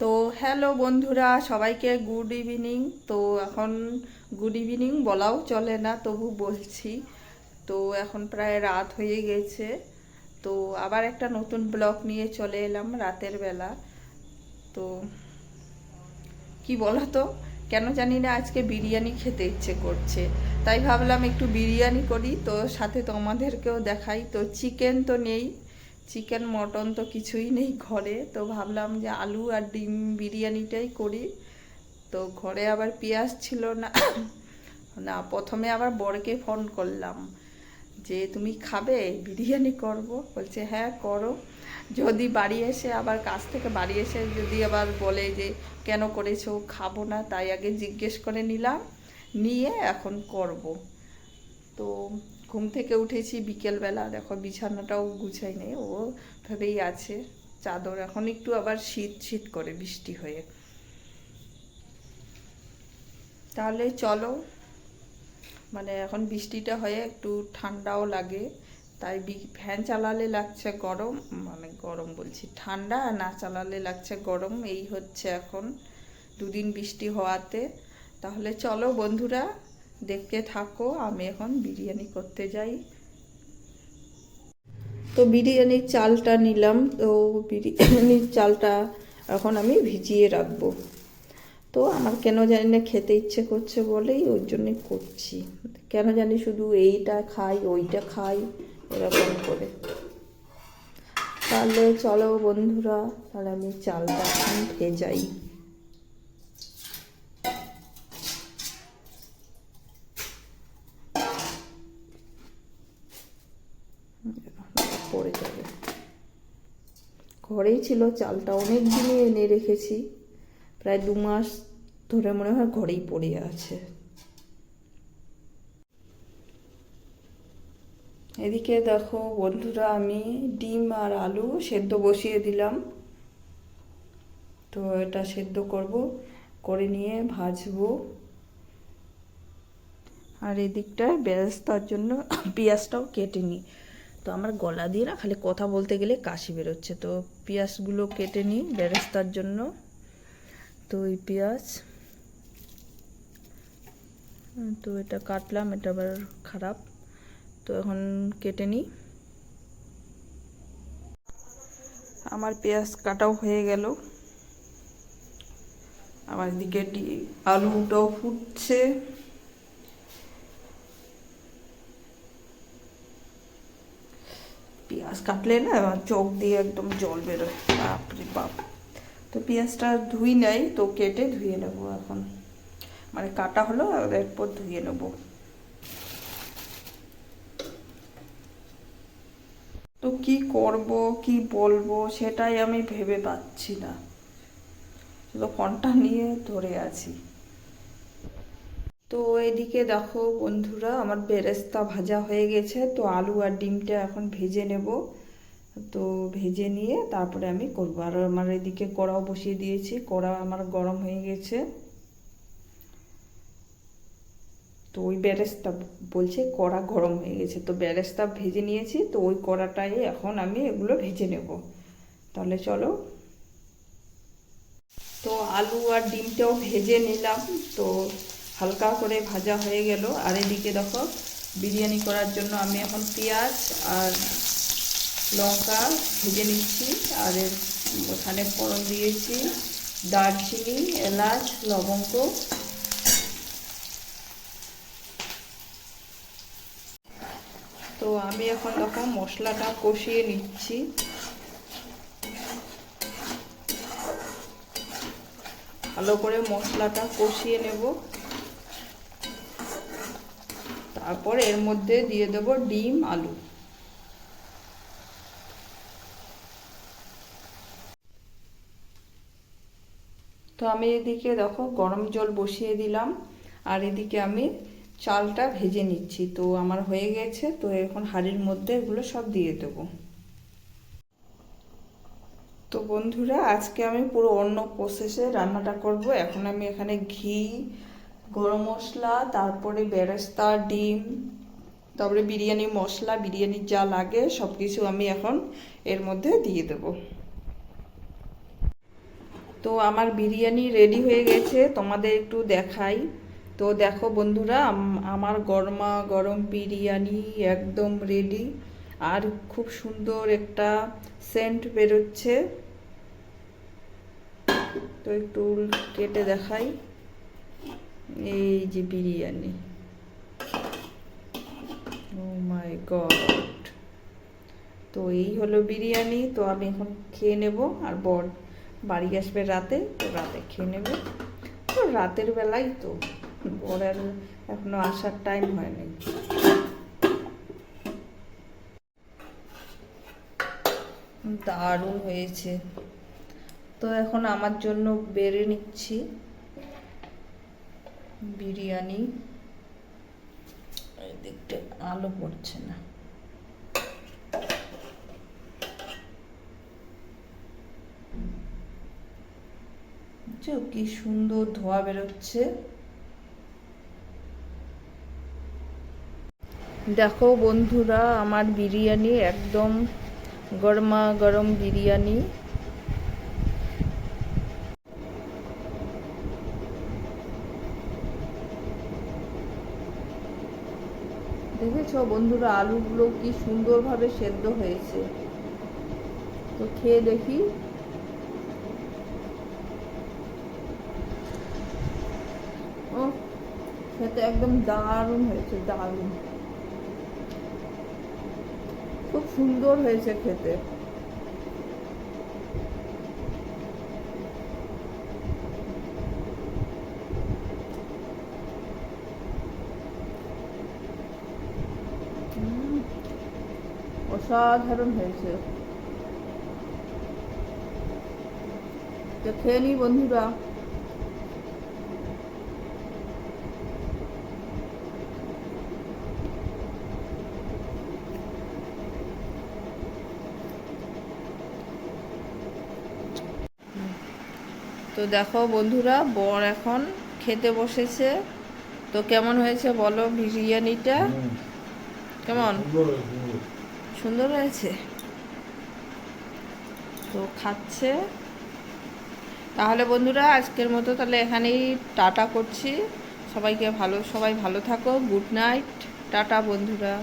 তো হ্যালো বন্ধুরা, সবাইকে গুড ইভিনিং তো এখন গুড ইভিনিং বলাও চলে না, তবু বলছি। তো এখন প্রায় রাত হয়ে গেছে। তো আবার একটা নতুন ব্লগ নিয়ে চলে এলাম রাতের বেলা। তো কি বলো তো কেন জানি না আজকে বিরিয়ানি খেতে ইচ্ছে করছে। তাই ভাবলাম একটু বিরিয়ানি করি, তো সাথে তোমাদেরকেও দেখাই। তো চিকেন তো নেই চিকেন মটন তো কিছুই নেই ঘরে। তো ভাবলাম যে আলু আর ডিম বিরিয়ানিটাই করি। তো ঘরে আবার পেঁয়াজ ছিল না। না, প্রথমে আবার বরকে ফোন করলাম যে, তুমি খাবে? বিরিয়ানি করব? বলছে হ্যাঁ করো। যদি বাড়ি এসে আবার কাজ থেকে বাড়ি এসে যদি আবার বলে যে, কেন করেছ? খাব না। তাই আগে জিজ্ঞেস করে নিলাম। নিয়ে এখন করব। তো ঘুম থেকে উঠেছি বিকেলবেলা। দেখো বিছানাটাও গুছাই নেই ও ভাবেই আছে। চাদর, এখন একটু আবার শীত শীত করে বৃষ্টি হয়ে। তাহলে চলো মানে এখন বৃষ্টিটা হয়ে একটু ঠান্ডাও লাগে, তাই ফ্যান চালালে লাগছে গরম মানে গরম বলছি, ঠান্ডা না চালালে লাগছে গরম, এই হচ্ছে এখন দুদিন বৃষ্টি হওয়াতে। তাহলে চলো বন্ধুরা দেখতে থাকো, আমি এখন বিরিয়ানি করতে যাই। তো বিরিয়ানির চালটা নিলাম, তো বিরিয়ানির চালটা এখন আমি ভিজিয়ে রাখব। তো আমার কেন জানি না খেতে ইচ্ছে করছে বলেই ওর জন্যে করছি। কেন জানি শুধু এইটা খাই, ওইটা খাই, এরকম করে। তাহলে চলো বন্ধুরা, তাহলে আমি চালটা এখন ভেজাই। পড়ে যাবে। ঘরেই ছিল, চালটা অনেক দিনই এনে রেখেছি। প্রায় দু মাস ধরে মনে হয় ঘরেই পড়ে আছে। এদিকে দেখো বন্ধুরা, আমি ডিম আর আলু সেদ্ধ বসিয়ে দিলাম। তো এটা সেদ্ধ করব, করে নিয়ে ভাজবো। আর এদিকটায় বেরেস্তার জন্য পেঁয়াজটাও কেটে নিই তো আমার গলা দিয়ে না খালি কথা বলতে গেলে কাশি বেরোচ্ছে। তো পেঁয়াজগুলো কেটে নিই বেরেস্তার জন্য। তো এই পেঁয়াজ, তো এটা কাটলাম, এটা আবার খারাপ। তো এখন কেটে নিই। আমার পেঁয়াজ কাটাও হয়ে গেল। আমার এদিকে আলুটাও ফুটছে পেঁয়াজ কাটলে না, চোখ দিয়ে একদম জল বেরোয়। বাপরে বাপ। তো পেঁয়াজটা ধুই নাই, তো কেটে ধুয়ে নেব এখন। মানে কাটা হলো, এরপর ধুয়ে নেব। তো কি করব, কি বলব, সেটাই আমি ভেবে পাচ্ছি না। শুধু ফোনটা নিয়ে ধরে আছি। তো এদিকে দেখো বন্ধুরা, আমার বেরেস্তা ভাজা হয়ে গেছে। তো আলু আর ডিমটা এখন ভেজে নেব। তো ভেজে নিয়ে তারপরে আমি করব। আর আমার এদিকে কড়াও বসিয়ে দিয়েছি। কড়া আমার গরম হয়ে গেছে। তো ওই বেরেস্তা বলছে কড়া গরম হয়ে গেছে। তো বেরেস্তা ভেজে নিয়েছি। তো ওই কড়াটাই এখন আমি এগুলো ভেজে নেব। তাহলে চলো। তো আলু আর ডিমটাও ভেজে নিলাম। তো হালকা করে ভাজা হয়ে গেল। আর এদিকে দেখো, বিরিয়ানি করার জন্য আমি এখন পেঁয়াজ আর লঙ্কা ভেজে নিচ্ছি। আর এর ওখানে ফোড়ন দিয়েছি, দারচিনি, এলাচ, লবঙ্গ। তো আমি এখন দেখো, মশলাটা কষিয়ে নিচ্ছি। ভালো করে মশলাটা কষিয়ে নেব। তারপর এর মধ্যে দিয়ে দেব ডিম, আলু। তো আমি এদিকে দেখো গরম জল বসিয়ে দিলাম, আর এদিকে আমি চালটা ভেজে নিচ্ছি। তো আমার হয়ে গেছে, তো এখন হাঁড়ির মধ্যে এগুলো সব দিয়ে দেবো। তো বন্ধুরা, আজকে আমি পুরো অন্য প্রসেসে রান্নাটা করব। এখন আমি এখানে ঘি গরম মশলা, তারপরে বেরেস্তা, ডিম, তারপরে বিরিয়ানি মশলা বিরিয়ানির যা লাগে সব কিছু আমি এখন এর মধ্যে দিয়ে দেবো। তো আমার বিরিয়ানি রেডি হয়ে গেছে, তোমাদের একটু দেখাই। তো দেখো বন্ধুরা আমার গরমা গরম বিরিয়ানি একদম রেডি আর খুব সুন্দর একটা সেন্ট বেরোচ্ছে। তো একটু কেটে দেখাই। এই যে বিরিয়ানি। ও মাই গড তো এই হলো বিরিয়ানি, তো আমি এখন খেয়ে নেব। আর বর বাড়ি আসবে রাতে, তো রাতে খেয়ে নেবে। তো রাতের বেলাই তো বর আর এখনও আসার টাইম হয়নি দারুণ হয়েছে। তো এখন আমার জন্য বেড়ে নিচ্ছি। বিরিয়ানি। দিকটা আলো পড়ছে না। কি সুন্দর ধোয়া বেরোচ্ছে। দেখো বন্ধুরা, আমার বিরিয়ানি একদম গরমা গরম বিরিয়ানি। দেখেছ বন্ধুরা, আলুগুলো কি সুন্দরভাবে সেদ্ধ হয়েছে? তো খেয়ে দেখি। ও খেতে একদম দারুণ হয়েছে, দারুণ। খুব সুন্দর হয়েছে খেতে। অসাধারণ হয়েছে। তো খেয়ে নি বন্ধুরা। তো দেখো বন্ধুরা বর এখন খেতে বসেছে। তো কেমন হয়েছে বলো বিরিয়ানিটা? কেমন? সুন্দর হয়েছে। তো খাচ্ছে। তাহলে বন্ধুরা, আজকের মতো তাহলে এখানেই টাটা করছি। সবাইকে ভালো, সবাই ভালো থাকো। Good night. টাটা বন্ধুরা।